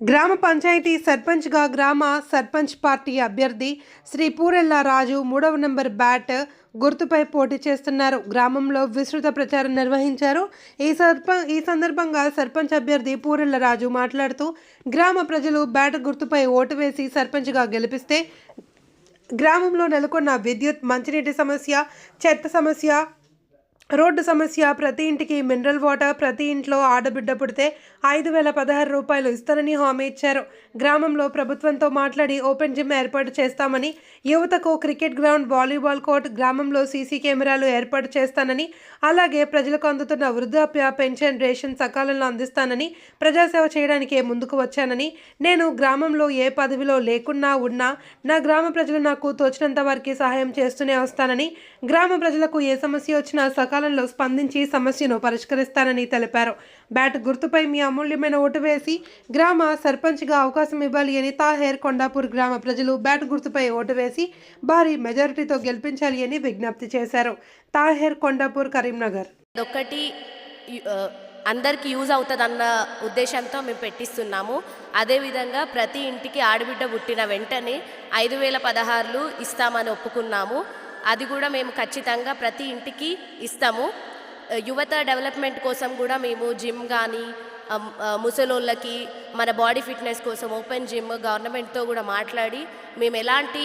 గ్రామ పంచాయతీ సర్పంచ్గా గ్రామ సర్పంచ్ పార్టీ అభ్యర్థి శ్రీ పూరెల్ల రాజు మూడవ నంబర్ బ్యాట్ గుర్తుపై పోటీ చేస్తున్నారు. గ్రామంలో విస్తృత ప్రచారం నిర్వహించారు. ఈ సర్ప ఈ సందర్భంగా సర్పంచ్ అభ్యర్థి పూరెల్ల రాజు మాట్లాడుతూ గ్రామ ప్రజలు బ్యాట్ గుర్తుపై ఓటు వేసి సర్పంచ్గా గెలిపిస్తే గ్రామంలో నెలకొన్న విద్యుత్ మంచినీటి సమస్య చెత్త సమస్య రోడ్డు సమస్య ప్రతి ఇంటికి మినరల్ వాటర్ ప్రతి ఇంట్లో ఆడబిడ్డ పుడితే ఐదు వేల పదహారు రూపాయలు ఇస్తానని హామీ ఇచ్చారు. గ్రామంలో ప్రభుత్వంతో మాట్లాడి ఓపెన్ జిమ్ ఏర్పాటు చేస్తామని యువతకు క్రికెట్ గ్రౌండ్ వాలీబాల్ కోర్ట్ గ్రామంలో సీసీ కెమెరాలు ఏర్పాటు చేస్తానని అలాగే ప్రజలకు అందుతున్న వృద్ధాప్య పెన్షన్ రేషన్ సకాలంలో అందిస్తానని ప్రజాసేవ చేయడానికే ముందుకు వచ్చానని నేను గ్రామంలో ఏ పదవిలో లేకున్నా ఉన్నా నా గ్రామ ప్రజలు నాకు తోచినంత వారికి సహాయం చేస్తూనే వస్తానని గ్రామ ప్రజలకు ఏ సమస్య వచ్చినా సకాలంలో స్పందించి సమస్యను పరిష్కరిస్తానని తెలిపారు. బ్యాట్ గుర్తుపై మీ అమూల్యమైన ఓటు వేసి గ్రామ సర్పంచ్గా అవకాశం ఇవ్వాలి అని తాహేర్ కొండాపూర్ గ్రామ ప్రజలు బ్యాట్ గుర్తుపై ఓటు వేసి భారీ మెజారిటీతో గెలిపించాలి అని విజ్ఞప్తి చేశారు. తాహేర్ కొండాపూర్ కరీంనగర్. ఒకటి అందరికీ యూజ్ అవుతుంది అన్న ఉద్దేశంతో మేము పెట్టిస్తున్నాము. అదేవిధంగా ప్రతి ఇంటికి ఆడబిడ్డ పుట్టిన వెంటనే ఐదు వేల పదహారులు ఇస్తామని ఒప్పుకున్నాము. అది కూడా మేము ఖచ్చితంగా ప్రతి ఇంటికి ఇస్తాము. యువత డెవలప్మెంట్ కోసం కూడా మేము జిమ్ కానీ ముసలోళ్ళకి మన బాడీ ఫిట్నెస్ కోసం ఓపెన్ జిమ్ గవర్నమెంట్తో కూడా మాట్లాడి మేము ఎలాంటి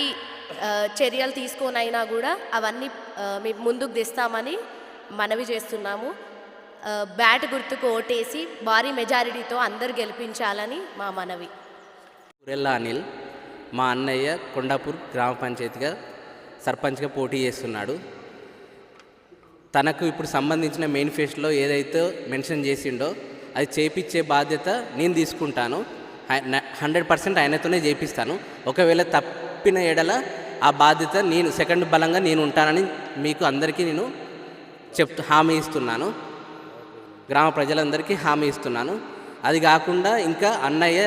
చర్యలు తీసుకోనైనా కూడా అవన్నీ మేము ముందుకు తెస్తామని మనవి చేస్తున్నాము. బ్యాట్ గుర్తుకు ఓటేసి భారీ మెజారిటీతో అందరు గెలిపించాలని మా మనవి. అనిల్ మా అన్నయ్య కొండాపూర్ గ్రామ పంచాయతీగా సర్పంచ్గా పోటీ చేస్తున్నాడు. తనకు ఇప్పుడు సంబంధించిన మేనిఫెస్టోలో ఏదైతే మెన్షన్ చేసిండో అది చేపించే బాధ్యత నేను తీసుకుంటాను. హండ్రెడ్ పర్సెంట్ ఆయనతోనే చేపిస్తాను. ఒకవేళ తప్పిన ఎడల ఆ బాధ్యత నేను సెకండ్ బలంగా నేను ఉంటానని మీకు అందరికీ నేను చెప్తూ హామీ ఇస్తున్నాను. గ్రామ ప్రజలందరికీ హామీ ఇస్తున్నాను. అది కాకుండా ఇంకా అన్నయ్య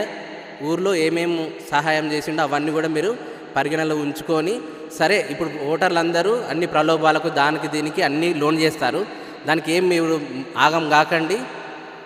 ఊర్లో ఏమేమి సహాయం చేసిండో అవన్నీ కూడా మీరు పరిగణలో ఉంచుకొని సరే ఇప్పుడు ఓటర్లు అందరూ అన్ని ప్రలోభాలకు దానికి దీనికి అన్నీ లోన్ చేస్తారు. దానికి ఏం మీరు ఆగం కాకండి.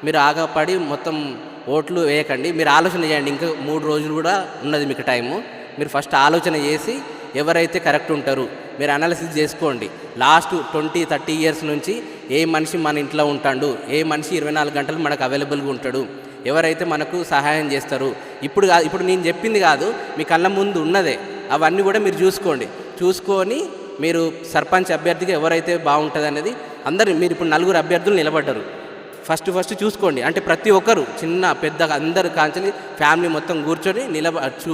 మీరు ఆగపడి మొత్తం ఓట్లు వేయకండి. మీరు ఆలోచన చేయండి. ఇంకా మూడు రోజులు కూడా ఉన్నది మీకు టైము. మీరు ఫస్ట్ ఆలోచన చేసి ఎవరైతే కరెక్ట్ ఉంటారు మీరు అనాలిసిస్ చేసుకోండి. లాస్ట్ ట్వంటీ థర్టీ ఇయర్స్ నుంచి ఏ మనిషి మన ఇంట్లో ఉంటాడు ఏ మనిషి ఇరవై నాలుగు గంటలు మనకు అవైలబుల్గా ఉంటాడు ఎవరైతే మనకు సహాయం చేస్తారు. ఇప్పుడు కాదు ఇప్పుడు నేను చెప్పింది కాదు మీ కళ్ళ ముందు ఉన్నదే. అవన్నీ కూడా మీరు చూసుకోండి. చూసుకొని మీరు సర్పంచ్ అభ్యర్థిగా ఎవరైతే బాగుంటుంది అనేది అందరు మీరు ఇప్పుడు నలుగురు అభ్యర్థులు నిలబడ్డారు. ఫస్ట్ ఫస్ట్ చూసుకోండి. అంటే ప్రతి ఒక్కరు చిన్న పెద్ద అందరు కాంచని ఫ్యామిలీ మొత్తం కూర్చొని నిలబ చూ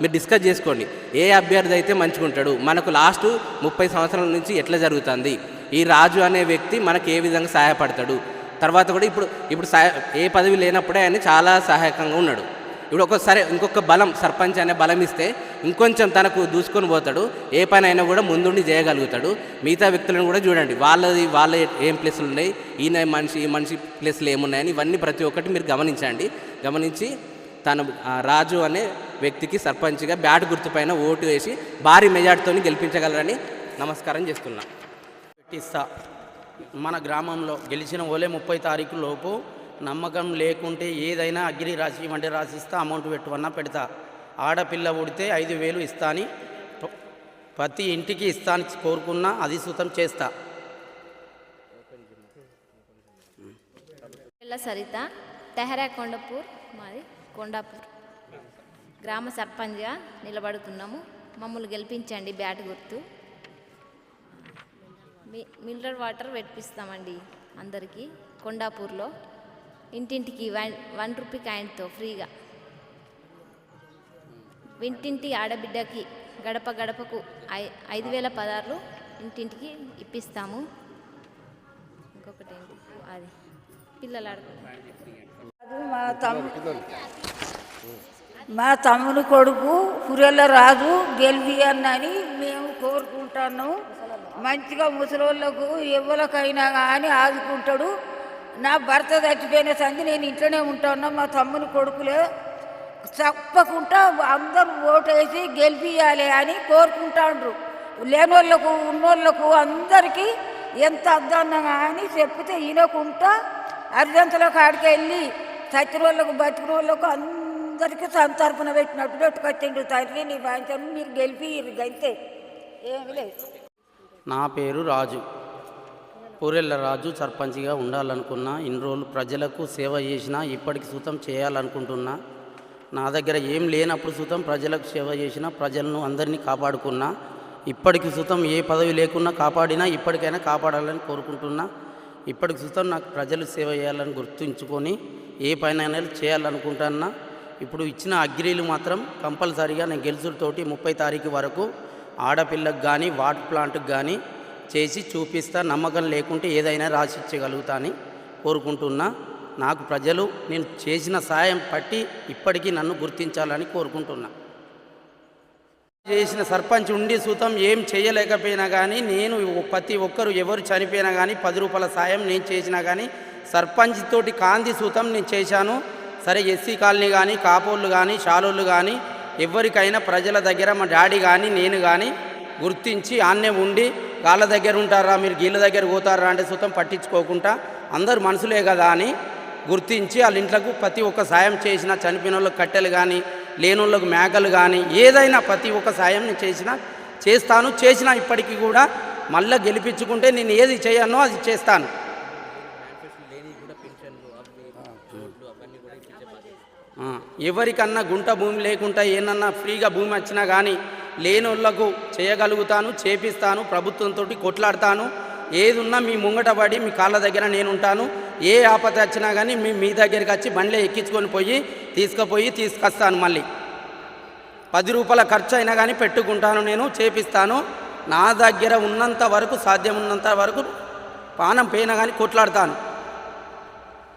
మీరు డిస్కస్ చేసుకోండి. ఏ అభ్యర్థి అయితే మంచిగా ఉంటాడు మనకు లాస్ట్ ముప్పై సంవత్సరాల నుంచి ఎట్లా జరుగుతుంది? ఈ రాజు అనే వ్యక్తి మనకు ఏ విధంగా సహాయపడతాడు? తర్వాత కూడా ఇప్పుడు ఇప్పుడు సహాయ ఏ పదవి లేనప్పుడే ఆయన చాలా సహాయకంగా ఉన్నాడు. ఇప్పుడు ఒకసారి ఇంకొక బలం సర్పంచ్ అనే బలం ఇస్తే ఇంకొంచెం తనకు దూసుకొని పోతాడు. ఏ పని అయినా కూడా ముందుండి చేయగలుగుతాడు. మిగతా వ్యక్తులను కూడా చూడండి. వాళ్ళది వాళ్ళ ఏం ప్లేస్లు ఉన్నాయి ఈయన మనిషి ఈ మనిషి ప్లేసులు ఏమున్నాయని ఇవన్నీ ప్రతి ఒక్కటి మీరు గమనించండి. గమనించి తను రాజు అనే వ్యక్తికి సర్పంచ్గా బ్యాట్ గుర్తుపైన ఓటు వేసి భారీ మెజార్టీతో గెలిపించగలరని నమస్కారం చేస్తున్నా. ఇస్తా మన గ్రామంలో గెలిచిన ఓలే ముప్పై తారీఖు లోపు నమ్మకం లేకుంటే ఏదైనా అగ్రి రాసి ఇవ్వండి రాసిస్తా అమౌంట్ పెట్టువన్నా పెడతా. ఆడపిల్ల పుడితే ఐదు వేలు ఇస్తాని ప్రతి ఇంటికి ఇస్తాను కోరుకున్నా అది చేస్తా. పిల్ల సరిత తెహరా కొండపూర్ మాది కొండాపూర్. గ్రామ సర్పంచ్గా నిలబడుతున్నాము. మమ్మల్ని గెలిపించండి బ్యాట్ గుర్తు. మినరల్ వాటర్ పెట్టిస్తామండి అందరికీ కొండాపూర్లో. ఇంటింటికి వన్ వన్ రూపీ కాయిన్తో ఫ్రీగా. ఇంటింటి ఆడబిడ్డకి గడప గడపకు ఐ ఐదు వేల పదార్లు ఇంటింటికి ఇప్పిస్తాము. ఇంకొకటి ఏంటి అది. పిల్లలు మా తమ్ముడు మా తమ్ముడు కొడుకు కురెల రాజు గెలిపియన్నని మేము కోరుకుంటాను మంచిగా ముసలోళ్ళకు ఎవరికైనా కానీ ఆదుకుంటాడు. నా భర్త చచ్చిపోయిన సంధి నేను ఇంట్లోనే ఉంటాను మా తమ్ముని కొడుకులే తప్పకుండా అందరూ ఓటేసి గెలిపియాలి అని కోరుకుంటాండ్రు. లేనోళ్ళకు ఉన్నోళ్ళకు అందరికీ ఎంత అద్దన్నా కానీ చెప్తే ఈయనకుంటా అర్జంతలో కాడికి వెళ్ళి చచ్చిన వాళ్ళకు బతికిన వాళ్ళకు అందరికీ సంతర్పణ పెట్టినట్టు పెట్టుకొచ్చిండు తండ్రి నీ బాధ్యత మీరు గెలిపి గంతే. ఏమి లేదు. నా పేరు రాజు. పూరెళ్ళ రాజు సర్పంచ్గా ఉండాలనుకున్నా ఇన్ని రోజులు ప్రజలకు సేవ చేసినా ఇప్పటికి సుతం చేయాలనుకుంటున్నా నా దగ్గర ఏం లేనప్పుడు సుతం ప్రజలకు సేవ చేసిన ప్రజలను అందరినీ కాపాడుకున్నా ఇప్పటికి సుతం ఏ పదవి లేకున్నా కాపాడినా ఇప్పటికైనా కాపాడాలని కోరుకుంటున్నా ఇప్పటికి సుతం నాకు ప్రజలు సేవ చేయాలని గుర్తుంచుకొని ఏ పైన చేయాలనుకుంటున్నా ఇప్పుడు ఇచ్చిన అగ్రీలు మాత్రం కంపల్సరీగా నేను గెలుసులతోటి ముప్పై తారీఖు వరకు ఆడపిల్లకు కానీ వాటర్ ప్లాంట్కి కానీ చేసి చూపిస్తా నమ్మకం లేకుంటే ఏదైనా రాసిచ్చగలుగుతా అని కోరుకుంటున్నా. నాకు ప్రజలు నేను చేసిన సాయం పట్టి ఇప్పటికీ నన్ను గుర్తించాలని కోరుకుంటున్నా. చేసిన సర్పంచ్ ఉండి సూతం ఏం చేయలేకపోయినా కానీ నేను ప్రతి ఒక్కరు ఎవరు చనిపోయినా కానీ పది రూపాయల సాయం నేను చేసినా కానీ సర్పంచ్ తోటి కాంతి సూతం నేను చేశాను. సరే ఎస్సీ కాలనీ కానీ కాపోళ్ళు కానీ షాలోళ్ళు కానీ ఎవరికైనా ప్రజల దగ్గర మా డాడీ కానీ నేను కానీ గుర్తించి ఆన్నే ఉండి వాళ్ళ దగ్గర ఉంటారా మీరు గీళ్ళ దగ్గర పోతారా అంటే సుతం పట్టించుకోకుండా అందరు మనుషులే కదా అని గుర్తించి వాళ్ళ ఇంట్లకు ప్రతి ఒక్క సాయం చేసిన చనిపోయిన వాళ్ళకి కట్టెలు కానీ లేని వాళ్ళకి మేకలు కానీ ఏదైనా ప్రతి ఒక్క సాయం నేను చేసిన చేస్తాను చేసిన ఇప్పటికీ కూడా మళ్ళీ గెలిపించుకుంటే నేను ఏది చేయనో అది చేస్తాను. ఎవరికన్నా గుంట భూమి లేకుండా ఏమన్నా ఫ్రీగా భూమి వచ్చినా కానీ లేనోళ్ళకు చేయగలుగుతాను చేపిస్తాను ప్రభుత్వంతో కొట్లాడతాను. ఏది ఉన్నా మీ ముంగట పడి మీ కాళ్ళ దగ్గర నేను ఉంటాను ఏ ఆపద వచ్చినా కానీ మీ మీ దగ్గరికి వచ్చి బండ్లే ఎక్కించుకొని పోయి తీసుకుపోయి తీసుకొస్తాను మళ్ళీ. పది రూపాయల ఖర్చు అయినా కానీ పెట్టుకుంటాను నేను చేపిస్తాను. నా దగ్గర ఉన్నంత వరకు సాధ్యం ఉన్నంత వరకు పానం పోయినా కానీ కొట్లాడతాను.